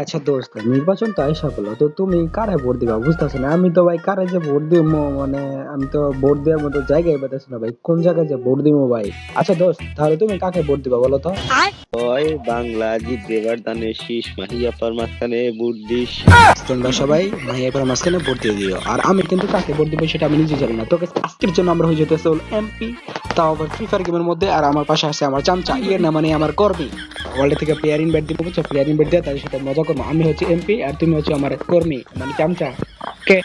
আচ্ছা দোস্ত নির্বাচন তো আইসা বলো তো তুমি কারে ভোট দিবা বুঝতেছো না। আমি তো ভাই কারে যে ভোট দিব মানে আমি তো ভোট দেওয়ার মতো জায়গায় পেতেছি না ভাই কোন জায়গায় যে ভোট দিব ভাই? আচ্ছা দোস্ত তাহলে তুমি কাকে ভোট দিবা বলো তো? ওই বাংলা জিতবে এবার দানে শীষ মাহিয়া পার মাঝখানে বুদ্ধিস তোমরা সবাই এবার মাঝখানে ভোট দিয়ে দিও আর আমি কিন্তু কাকে ভোট দিব সেটা আমি নিজে জানি না। তোকে আজকের জন্য আমরা হয়ে হল এমপি তাও ফ্রি ফায়ার গেমের মধ্যে, আর আমার পাশে আছে আমার চামচা। ইয়ে না মানে আমার কর্মী। ওয়ার্ল্ড থেকে প্লেয়ার ইনভাইট প্লেয়ার ইনভাইট তাদের সাথে মজা করব। আমি হচ্ছে এমপি আর তুমি হচ্ছে আমার কর্মী মানে চামচা। কে?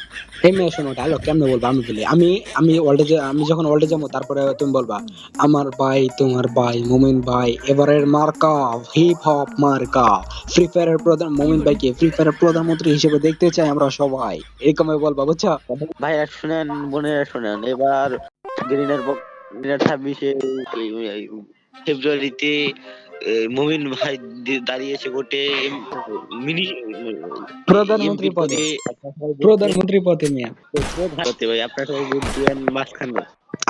এমনি শোনো ডায়লগ কেমনে বলব আমি বলি। আমি আমি ওয়ার্ল্ডে আমি যখন ওয়ার্ল্ডে যাব, তারপরে তুমি বলবা, আমার ভাই, তোমার ভাই, মুমিন ভাই, এবারের মার্কা হিপ হপ মার্কা ফ্রি ফায়ারের প্রধান, মুমিন ভাইকে ফ্রি ফায়ারের প্রধানমন্ত্রী হিসেবে দেখতে চাই আমরা সবাই। এরকম বলবা, বুঝছ? ভাইরা শুনেন, বোনেরা, শুনেন, এবার গ্রিনের Nata mi se hebzolite মুমিন ভাই দাঁড়িয়েছে ভোটে মিনি প্রধানমন্ত্রী পদে। প্রধানমন্ত্রী পদে মিয়া। হতে ভাই আপনার সবাই ভোট দিবেন মাঝখানে।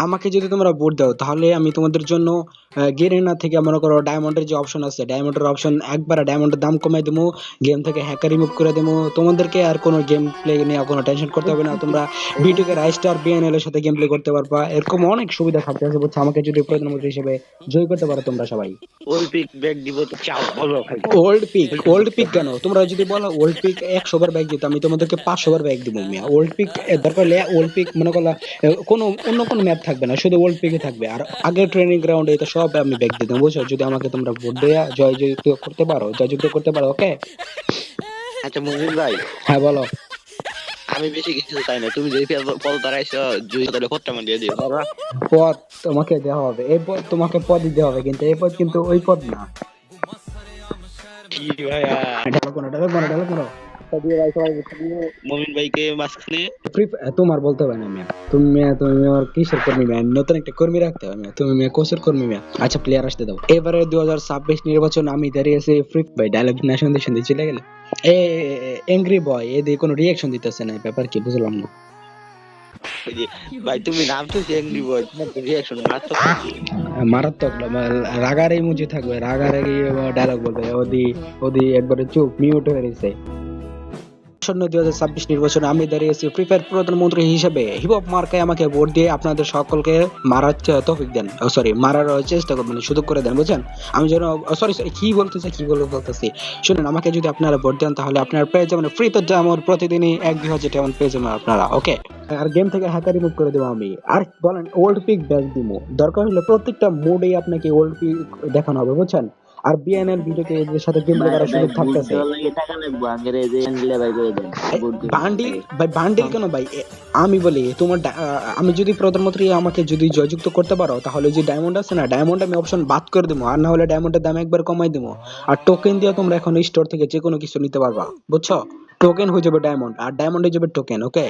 আমাকে যদি তোমরা ভোট দাও তাহলে আমি তোমাদের জন্য গেরেনা থেকে মনে করো ডায়মন্ডের যে অপশন আছে ডায়মন্ডের অপশন একবার ডায়মন্ডের দাম কমাই দেবো গেম থেকে হ্যাকার রিমুভ করে দেবো। তোমাদেরকে আর কোনো গেম প্লে নিয়ে কোনো টেনশন করতে হবে না। তোমরা বিটুকে রাইস্টার বিএনএল এর সাথে গেম প্লে করতে পারবা। এরকম অনেক সুবিধা থাকতে আছে বুঝছ আমাকে যদি প্রধানমন্ত্রী হিসেবে জয় করতে পারো তোমরা সবাই। অলিম্পিক ব্যাগ দিব তো চাও বলো ওল্ড পিক ওল্ড পিক কেন? তোমরা যদি বলো ওল্ড পিক একশো বার ব্যাগ দিত আমি তোমাদেরকে পাঁচশো বার ব্যাগ দিব মিয়া। ওল্ড পিক দরকার হলে ওল্ড পিক মনে করলা কোনো অন্য কোনো ম্যাপ থাকবে না শুধু ওল্ড পিকে থাকবে। আর আগের ট্রেনিং গ্রাউন্ডে এটা সব আমি ব্যাগ দিতাম বুঝছ? যদি আমাকে তোমরা ভোট দেয়া জয় জয়যুক্ত করতে পারো জয়যুক্ত করতে পারো ওকে আচ্ছা মুমিন ভাই। হ্যাঁ বলো। আমি বেশি কিছু চাই না। তুমি যদি পদ দাঁড়াইছো জুই তাহলে কতটা মান দিয়ে দিও। বাবা পদ তোমাকে দেওয়া হবে। এই পদ তোমাকে পদ দিতে হবে কিন্তু এই পদ কিন্তু ওই পদ না। কি ভাইয়া? কোনো কোনো কোনো। তোমার বলতে হবে না মিয়া। তুমি মিয়া তুমি আমার কিসের কর্মী মিয়া? নতুন একটা কর্মী রাখতে হবে মিয়া। তুমি মিয়া কোচের কর্মী মিয়া? আচ্ছা প্লেয়ার আসতে দাও। এবারে দু হাজার ছাব্বিশ নির্বাচন আমি দাঁড়িয়েছি ফ্রি ভাই ডায়লগ না শুনতে শুনতে চলে গেলে। এ এংরি বয় এদিকে কোনো রিয়াকশন দিতেছে না ব্যাপার কি বুঝলাম না। ভাই তুমি নাম তো চেঙ্গি বয় রিয়াকশন মারাত্মক মারাত্মক রাগারে মুজে থাকবে রাগারে ডায়লগ বলবে ওদি ওদি একবারে চুপ মিউট হয়ে রয়েছে। আসন্ন দুই হাজার ছাব্বিশ নির্বাচনে আমি দাঁড়িয়েছি ফ্রি ফায়ার প্রধানমন্ত্রী হিসেবে। হিপহপ মার্কায় আমাকে ভোট দিয়ে আপনাদের সকলকে মারার তৌফিক দেন। সরি মারার চেষ্টা করবেন, সুযোগ করে দেন, বুঝছেন? আমি যেন সরি সরি কি বলতেছি কি বলব বলতেছি? শুনুন, আমাকে যদি আপনারা ভোট দেন, তাহলে আপনার পেয়ে যাবেন ফ্রিতে যেমন প্রতিদিনই এক, দুই হাজার তেমন পেয়ে যাবেন আপনারা ওকে আর গেম থেকে হ্যাকার রিমুভ করে দেবো আমি। আর বলেন ওল্ড পিক ব্যাক দিব দরকার হলে প্রত্যেকটা মোডেই আপনাকে ওল্ড পিক দেখানো হবে, বুঝছেন? আর বিএনএল ভিডিওকে এদের সাথে গেম প্লে করার সুযোগ থাকতেছে। বান্ডিল? ভাই বান্ডিল কেন ভাই? আমি বলি তোমার আমি যদি প্রধানমন্ত্রী আমাকে যদি জয়যুক্ত করতে পারো তাহলে যে ডায়মন্ড আছে না ডায়মন্ড আমি অপশন বাদ করে দেবো আর না হলে ডায়মন্ডের দাম একবার কমাই দেবো। আর টোকেন দিয়ে তোমরা এখন স্টোর থেকে যে কোনো কিছু নিতে পারবা বুঝছ? টোকেন হয়ে যাবে ডায়মন্ড আর ডায়মন্ড হয়ে যাবে টোকেন ওকে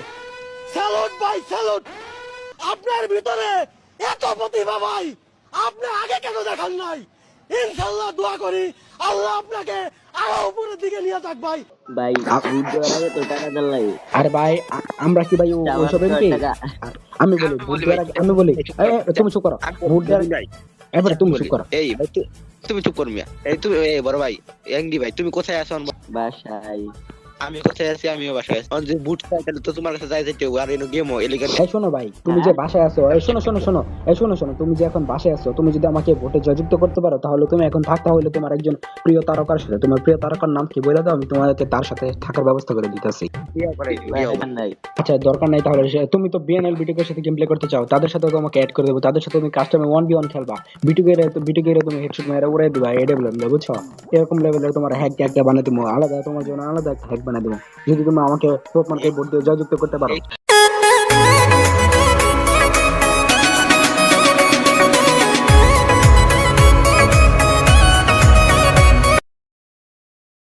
স্যালুট ভাই স্যালুট আপনার ভিতরে এত প্রতিভা ভাই! আপনি আগে কেন দেখান নাই? ইনশাল্লাহ দোয়া করি। আল্লাহ আপনাকে আরও উপরের দিকে নিয়ে যাক ভাই। ভাই তো টাকা লাগে আরে ভাই আমরা কি ভাই এমপি আমি বলি ভোট দেওয়ার আগে আমি বলি। তুমি চুপ করো। ভোট দেওয়ার এবারে তুমি চুপ করো। এই ভাই তুমি চুপ করো মিয়া। এই তুমি এই বড় ভাই এঙ্গি ভাই তুমি কোথায় আছো? বাসায়। আমি কোথায় আছি আমিও বাসায় আছি। যে বুট সাইকেল তো তোমার কাছে যাই যাইতে হবে, আর এনো গেমও এই শোনো ভাই তুমি যে বাসায় আছো এই শোনো শোনো শোনো এই শোনো শোনো তুমি যে এখন বাসায় আছো তুমি যদি আমাকে ভোটে জয়যুক্ত করতে পারো তাহলে তুমি এখন থাকতে হলে তোমার একজন প্রিয় তারকার সাথে তোমার প্রিয় তারকার নাম কি বলে দাও? আমি তোমাকে তার সাথে থাকার ব্যবস্থা করে দিতেছি। আচ্ছা দরকার নাই তাহলে তুমি তো বিএনএল বিটুকের সাথে গেম প্লে করতে চাও তাদের সাথে তোমাকে অ্যাড করে দেবো তাদের সাথে তুমি কাস্টমে ওয়ান বি ওয়ান খেলবা। বিটুকের বিটুকের তুমি হেডশট মেরে উড়ে দিবা বুঝছ? এরকম লেভেলের তোমার হ্যাক বানিয়ে দেবো আলাদা তোমার জন্য আলাদা একটা হ্যাক বানিয়ে দেবো। যদি তুমি আমাকে প্রথমকে ভোট দিয়ে জয়যুক্ত করতে পারো।